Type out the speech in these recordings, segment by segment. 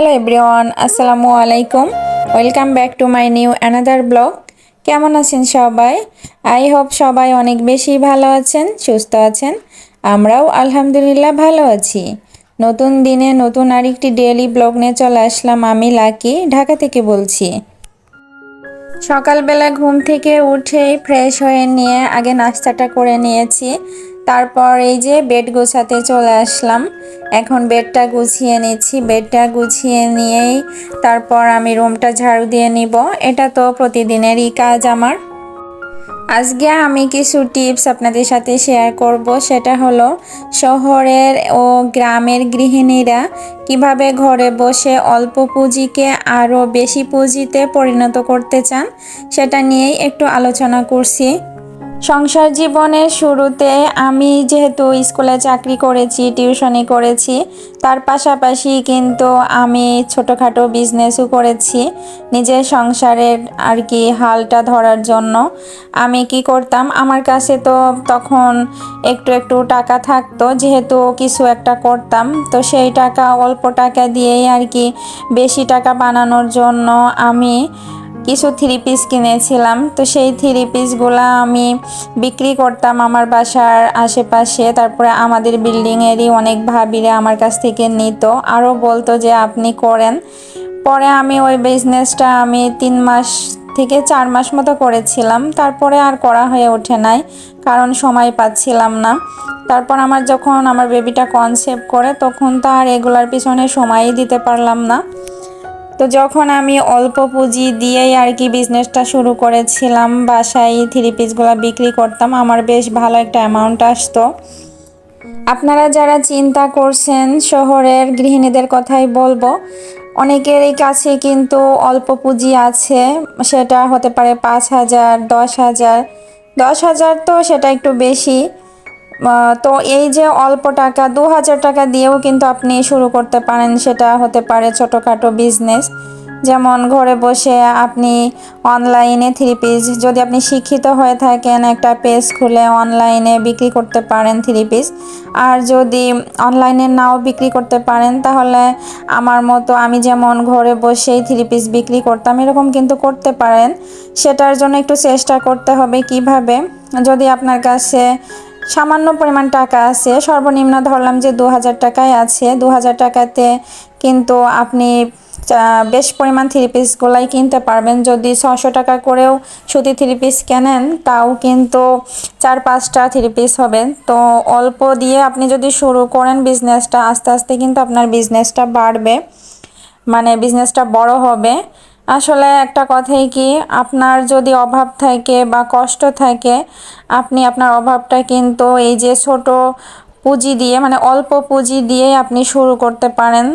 Hello everyone, আসসালামু আলাইকুম। Welcome back to my new another blog কেমন আছেন সবাই? আই হোপ সবাই অনেক বেশি ভালো আছেন, সুস্থ আছেন। আমরাও আলহামদুলিল্লাহ ভালো আছি। নতুন দিনে নতুন আরেকটি ডেইলি ব্লগ নিয়ে চলে আসলাম আমি লাকি, ঢাকা থেকে বলছি। সকালবেলা ঘুম থেকে উঠেই ফ্রেশ হয়ে নিয়ে আগে নাস্তাটা করে নিয়েছি। তারপর এই যে বেড গোছাতে চলে আসলাম। এখন বেডটা গুছিয়ে নিচ্ছি। বেডটা গুছিয়ে নিয়েই তারপর আমি রুমটা ঝাড়ু দিয়ে নিব। এটা তো প্রতিদিনেরই কাজ আমার। আজকে আমি কিছু টিপস আপনাদের সাথে শেয়ার করব। সেটা হলো, শহরের ও গ্রামের গৃহিণীরা কীভাবে ঘরে বসে অল্প পুঁজিকে আরও বেশি পুঁজিতে পরিণত করতে চান, সেটা নিয়েই একটু আলোচনা করছি। সংসার জীবনের শুরুতে আমি যেহেতু স্কুলে চাকরি করেছি টিউশনি করেছি, তার পাশাপাশি কিন্তু আমি ছোটোখাটো বিজনেসও করেছি, নিজের সংসারের আর কি হালটা ধরার জন্য। আমি কি করতাম, আমার কাছে তো তখন একটু একটু টাকা থাকতো, যেহেতু কিছু একটা করতাম, তো সেই টাকা অল্প টাকা দিয়েই আর কি বেশি টাকা বানানোর জন্য আমি কিছু থ্রি পিস কিনেছিলাম। তো সেই থ্রি পিসগুলো আমি বিক্রি করতাম আমার বাসার আশেপাশে। তারপরে আমাদের বিল্ডিংয়েরই অনেক ভাবিরা আমার কাছ থেকে নিত। আরও বলতো যে, আপনি করেন। পরে আমি ওই বিজনেসটা আমি তিন মাস থেকে চার মাস মতো করেছিলাম। তারপরে আর করা হয়ে ওঠে নাই, কারণ সময় পাচ্ছিলাম না। তারপর আমার যখন আমার বেবিটা কনসেপ্ট করে, তখন তো আর এগুলার পিছনে সময়ই দিতে পারলাম না। তো যখন আমি অল্প পুঁজি দিয়েই আর কি বিজনেসটা শুরু করেছিলাম, বাসায় থ্রি পিসগুলো বিক্রি করতাম, আমার বেশ ভালো একটা অ্যামাউন্ট আসতো। আপনারা যারা চিন্তা করছেন শহরের গৃহিণীদের কথাই বলব, অনেকেরই কাছে কিন্তু অল্প পুঁজি আছে, সেটা হতে পারে পাঁচ হাজার, দশ হাজার। দশ হাজার তো সেটা একটু বেশি। তো এই যে অল্প টাকা, দু হাজার টাকা দিয়েও কিন্তু আপনি শুরু করতে পারেন, সেটা হতে পারে ছোটোখাটো বিজনেস যেমন ঘরে বসে আপনি অনলাইনে থ্রি পিস যদি আপনি শিক্ষিত হয়ে থাকেন, একটা পেজ খুলে অনলাইনে বিক্রি করতে পারেন থ্রি পিস আর যদি অনলাইনে নাও বিক্রি করতে পারেন, তাহলে আমার মতো আমি যেমন ঘরে বসেই থ্রি পিস বিক্রি করতাম, এরকম কিন্তু করতে পারেন। সেটার জন্য একটু চেষ্টা করতে হবে কীভাবে? যদি আপনার কাছে সামান্য পরিমাণ টাকা আছে। সর্বনিম্ন ধরলাম যে দু হাজার টাকায় আছে। দু হাজার টাকাতে কিন্তু আপনি বেশ পরিমাণ থ্রি পিসগুলাই কিনতে পারবেন। যদি ছশো টাকা করেও সুতি থ্রি পিস কেনেন, তাও কিন্তু চার পাঁচটা থ্রি পিস হবে। তো অল্প দিয়ে আপনি যদি শুরু করেন বিজনেসটা আস্তে আস্তে কিন্তু আপনার বিজনেসটা বাড়বে। মানে বিজনেসটা বড় হবে। আসলে একটা কথাই কি, আপনার যদি অভাব থাকে বা কষ্ট থাকে, আপনি আপনার অভাবটা কিন্তু এই যে ছোট পুঁজি দিয়ে মানে অল্প পুঁজি দিয়ে আপনি শুরু করতে পারেন।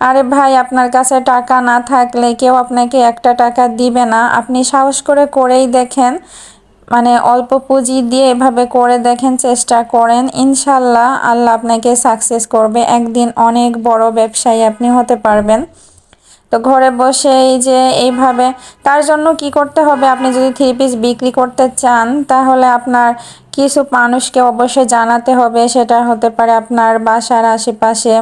আরে ভাই, আপনার কাছে টাকা না থাকলে কেউ আপনাকে একটা টাকা দিবে না। আপনি সাহস করে করেই দেখেন মানে অল্প পুঁজি দিয়ে এভাবে করে দেখেন, চেষ্টা করেন। ইনশাল্লাহ আল্লাহ আপনাকে সাকসেস করবে। একদিন অনেক বড় ব্যবসায়ী আপনি হতে পারবেন। তো ঘরে বসে এই যে এইভাবে, তার জন্য কি করতে হবে? আপনি যদি থ্রি পিস বিক্রি করতে চান, তাহলে আপনার কিছু মানুষকে অবশ্যই জানাতে হবে। সেটা হতে পারে আপনার বাসার আশেপাশে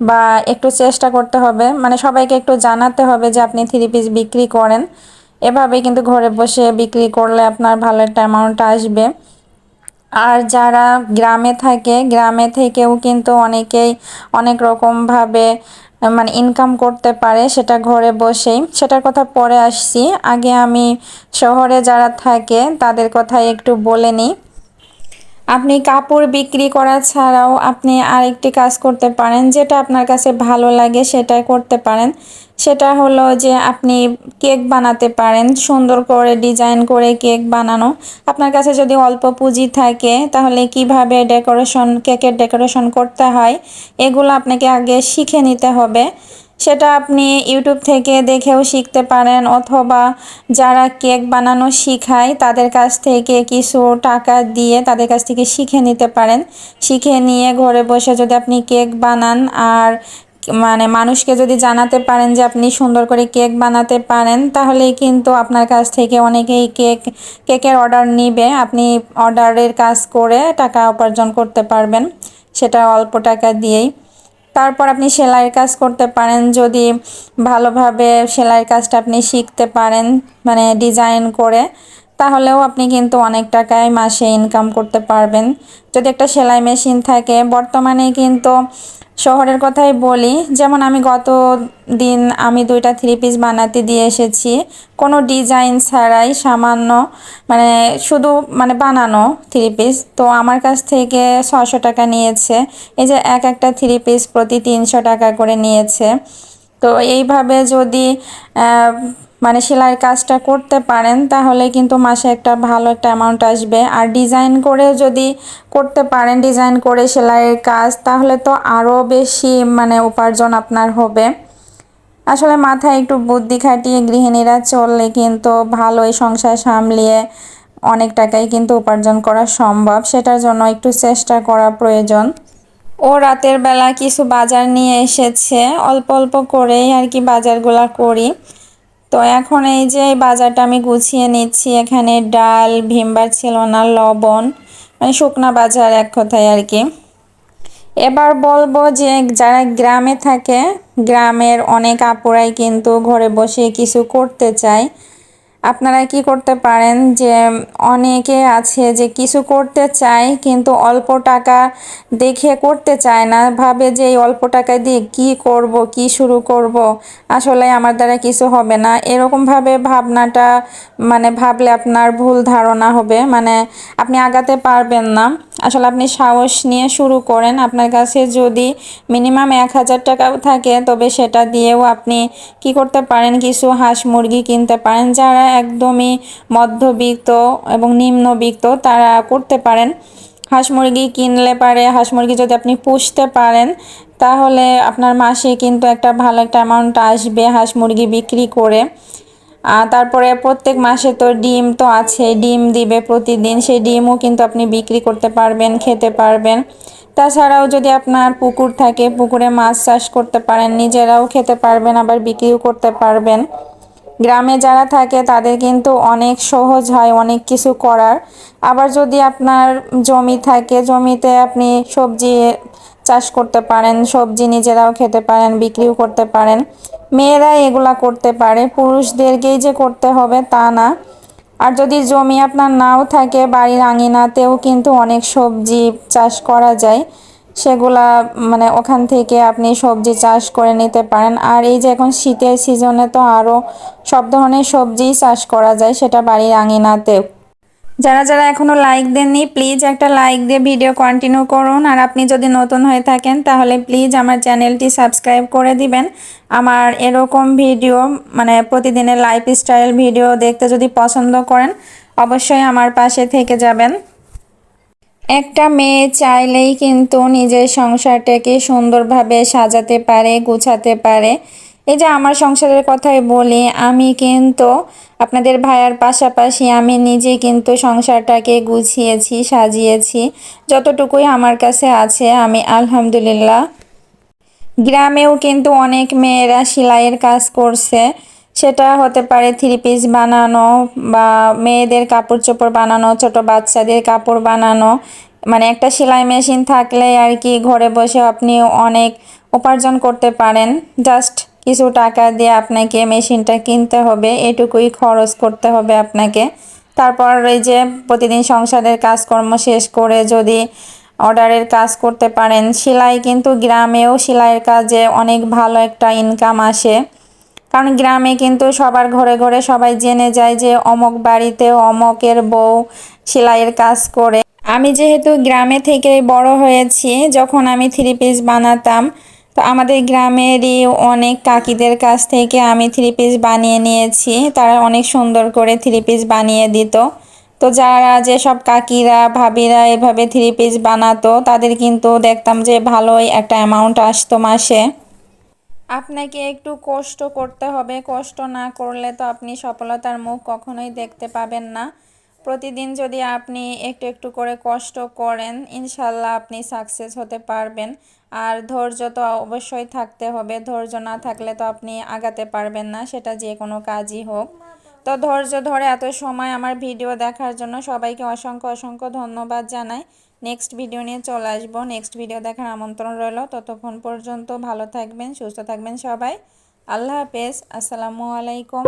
বা একটু চেষ্টা করতে হবে। মানে সবাইকে একটু জানাতে হবে যে আপনি থ্রি পিস বিক্রি করেন। এভাবে কিন্তু ঘরে বসে বিক্রি করলে আপনার ভালো একটা অ্যামাউন্ট আসবে। আর যারা গ্রামে থাকে, গ্রামে থেকেও কিন্তু অনেকেই অনেক রকমভাবে মানে ইনকাম করতে পারে, সেটা ঘরে বসেই। সেটার কথা পরে আসছি। আগে আমি শহরে যারা থাকে, তাদের কথা একটু বলে নিই। আপনি কাপড় বিক্রি করা ছাড়াও আপনি আরেকটি কাজ করতে পারেন, যেটা আপনার কাছে ভালো লাগে সেটাই করতে পারেন। সেটা হলো যে আপনি কেক বানাতে পারেন, সুন্দর করে ডিজাইন করে কেক বানানো। আপনার কাছে যদি অল্প পুঁজি থাকে, তাহলে কীভাবে ডেকোরেশন, কেকের ডেকোরেশন করতে হয়, এগুলো আপনাকে আগে শিখে নিতে হবে। সেটা আপনি ইউটিউব থেকে দেখেও শিখতে পারেন, অথবা যারা কেক বানানো শিখায় তাদের কাছ থেকে কিছু টাকা দিয়ে তাদের কাছ থেকে শিখে নিতে পারেন। শিখে নিয়ে ঘরে বসে যদি আপনি কেক বানান আর মানে মানুষকে যদি জানাতে পারেন যে আপনি সুন্দর করে কেক বানাতে পারেন, তাহলেই কিন্তু আপনার কাছ থেকে অনেকেই কেক, কেকের অর্ডার নিবে। আপনি অর্ডারের কাজ করে টাকা উপার্জন করতে পারবেন, সেটা অল্প টাকা দিয়েই। তারপর আপনি সেলাইয়ের কাজ করতে পারেন, যদি ভালোভাবে সেলাইয়ের কাজটা আপনি শিখতে পারেন মানে ডিজাইন করে, তাহলেও আপনি কিন্তু অনেক টাকায় মাসে ইনকাম করতে পারবেন। যদি একটা সেলাই মেশিন থাকে, বর্তমানে কিন্তু শহরের কথাই বলি, যেমন আমি গত দিন আমি দুইটা থ্রি পিস বানাতে দিয়ে এসেছি। কোনো ডিজাইন ছাড়াই সামান্য মানে শুধু মানে বানানো থ্রি পিস তো আমার কাছ থেকে ছশো টাকা নিয়েছে। এই যে এক একটা থ্রি পিস প্রতি তিনশো টাকা করে নিয়েছে। তো এইভাবে যদি মানে সেলাইয়ের কাজটা করতে পারেন, তাহলে কিন্তু মাসে একটা ভালো একটা অ্যামাউন্ট আসবে। আর ডিজাইন করে যদি করতে পারেন ডিজাইন করে সেলাইয়ের কাজ, তাহলে তো আরও বেশি মানে উপার্জন আপনার হবে। আসলে মাথায় একটু বুদ্ধি খাটিয়ে গৃহিণীরা চললে কিন্তু ভালো ভালোই সংসার সামলিয়ে অনেক টাকাই কিন্তু উপার্জন করা সম্ভব। সেটার জন্য একটু চেষ্টা করা প্রয়োজন। ও রাতের বেলা কিছু বাজার নিয়ে এসেছে। অল্প অল্প করেই আর কি বাজারগুলা করি। তো এখন এই যে বাজারটা আমি গুছিয়ে নিচ্ছি, এখানে ডাল, ভিমবার ছিল না, লবণ মানে শুকনা বাজার এক কথায় আর কি। এবার বলব যে যারা গ্রামে থাকে, গ্রামের অনেক আপুরাই কিন্তু ঘরে বসে কিছু করতে চায়। আপনারা কি করতে পারেন যে, অনেকে আছে যে কিছু করতে চায় কিন্তু অল্প টাকা দেখে করতে চায় না, ভাবে যে এই অল্প টাকা দিয়ে কি করব, কি শুরু করব, আসলে আমার দ্বারা কিছু হবে না। এরকমভাবে ভাবনাটা মানে ভাবলে আপনার ভুল ধারণা হবে। মানে আপনি আগাতে পারবেন না। আসলে আপনি সাহস নিয়ে শুরু করেন। আপনার কাছে যদি মিনিমাম এক হাজার টাকাও থাকে, তবে সেটা দিয়েও আপনি কি করতে পারেন? কিছু হাঁস মুরগি কিনতে পারেন। যারা একদমই মধ্যবিত্ত এবং নিম্নবিত্ত তারা করতে পারেন। হাঁস মুরগি কিনলে পারে, হাঁস মুরগি যদি আপনি পুষতে পারেন, তাহলে আপনার মাসে কিন্তু একটা ভালো একটা অ্যামাউন্ট আসবে হাঁস মুরগি বিক্রি করে। তারপরে প্রত্যেক মাসে তো ডিম তো আছে, ডিম দিবে প্রতিদিন, সেই ডিমও কিন্তু আপনি বিক্রি করতে পারবেন, খেতে পারবেন। তাছাড়াও যদি আপনার পুকুর থাকে, পুকুরে মাছ চাষ করতে পারেন, নিজেরাও খেতে পারবেন, আবার বিক্রিও করতে পারবেন। গ্রামে যারা থাকে, তাদের কিন্তু অনেক সহজ হয় অনেক কিছু করার। আবার যদি আপনার জমি থাকে, জমিতে আপনি সবজি চাষ করতে পারেন, সবজি নিজেরাও খেতে পারেন, বিক্রিও করতে পারেন। মেয়েরা এগুলা করতে পারে, পুরুষদেরকেই যে করতে হবে তা না। আর যদি জমি আপনার নাও থাকে, বাড়ির আঙিনাতেও কিন্তু অনেক সবজি চাষ করা যায়। সেগুলা মানে ওখান থেকে আপনি সবজি চাষ করে নিতে পারেন। আর এই যে এখন শীতের সিজনে তো আরও সব ধরনের সবজিই চাষ করা যায়, সেটা বাড়ির আঙিনাতেও। যারা যারা এখনও লাইক দেননি প্লিজ একটা লাইক দিয়ে ভিডিও কন্টিনিউ করুন। আর আপনি যদি নতুন হয়ে থাকেন, তাহলে প্লিজ আমার চ্যানেলটি সাবস্ক্রাইব করে দিবেন। আমার এরকম ভিডিও মানে প্রতিদিনের লাইফস্টাইল ভিডিও দেখতে যদি পছন্দ করেন, অবশ্যই আমার পাশে থেকে যাবেন। একটা মেয়ে চাইলেই কিন্তু নিজের সংসারটাকে সুন্দরভাবে সাজাতে পারে, গুছাতে পারে। এই যে আমার সংসারের কথাই বলি, আমি কিন্তু আপনাদের ভাইয়ার পাশাপাশি আমি নিজে কিন্তু সংসারটাকে গুছিয়েছি, সাজিয়েছি। যতটুকুই আমার কাছে আছে, আমি আলহামদুলিল্লাহ। গ্রামেও কিন্তু অনেক মেয়েরা সেলাইয়ের কাজ করছে। সেটা হতে পারে থ্রি পিস বানানো বা মেয়েদের কাপড় চোপড় বানানো, ছোট বাচ্চাদের কাপড় বানানো। মানে একটা সেলাই মেশিন থাকলে আর কি ঘরে বসে আপনি অনেক উপার্জন করতে পারেন। জাস্ট কিছু টাকা দিয়ে আপনাকে মেশিনটা কিনতে হবে, এটুকুই খরচ করতে হবে আপনাকে। তারপর এই যে প্রতিদিন সংসারের কাজকর্ম শেষ করে যদি অর্ডারের কাজ করতে পারেন, সেলাই কিন্তু গ্রামেও সেলাইয়ের কাজে অনেক ভালো একটা ইনকাম আসে। কারণ গ্রামে কিন্তু সবার ঘরে ঘরে সবাই জেনে যায় যে অমক বাড়িতে অমকের বউ সেলাইয়ের কাজ করে। আমি যেহেতু গ্রামে থেকে বড় হয়েছি, যখন আমি থ্রি পিস বানাতাম, তো আমাদের গ্রামেরই অনেক কাকিদের কাছ থেকে আমি থ্রি পিস বানিয়ে নিয়েছি। তারা অনেক সুন্দর করে থ্রি পিস বানিয়ে দিত। তো যারা যেসব কাকিরা, ভাবিরা এভাবে থ্রি পিস বানাতো, তাদের কিন্তু দেখতাম যে ভালোই একটা অ্যামাউন্ট আসতো মাসে। আপনাকে একটু কষ্ট করতে হবে। কষ্ট না করলে তো আপনি সফলতার মুখ কখনোই দেখতে পাবেন না। প্রতিদিন যদি আপনি একটু একটু করে কষ্ট করেন, ইনশাল্লাহ আপনি সাকসেস হতে পারবেন। আর ধৈর্য তো অবশ্যই থাকতে হবে। ধৈর্য না থাকলে তো আপনি আগাতে পারবেন না, সেটা যে কোনো কাজই হোক। তো ধৈর্য ধরে এত সময় আমার ভিডিও দেখার জন্য সবাইকে অসংখ্য অসংখ্য ধন্যবাদ জানাই। নেক্সট ভিডিও নিয়ে চলে আসব। নেক্সট ভিডিও দেখার আমন্ত্রণ রইল। ততক্ষণ পর্যন্ত ভালো থাকবেন, সুস্থ থাকবেন সবাই। আল্লাহ হাফেজ। আসসালামু আলাইকুম।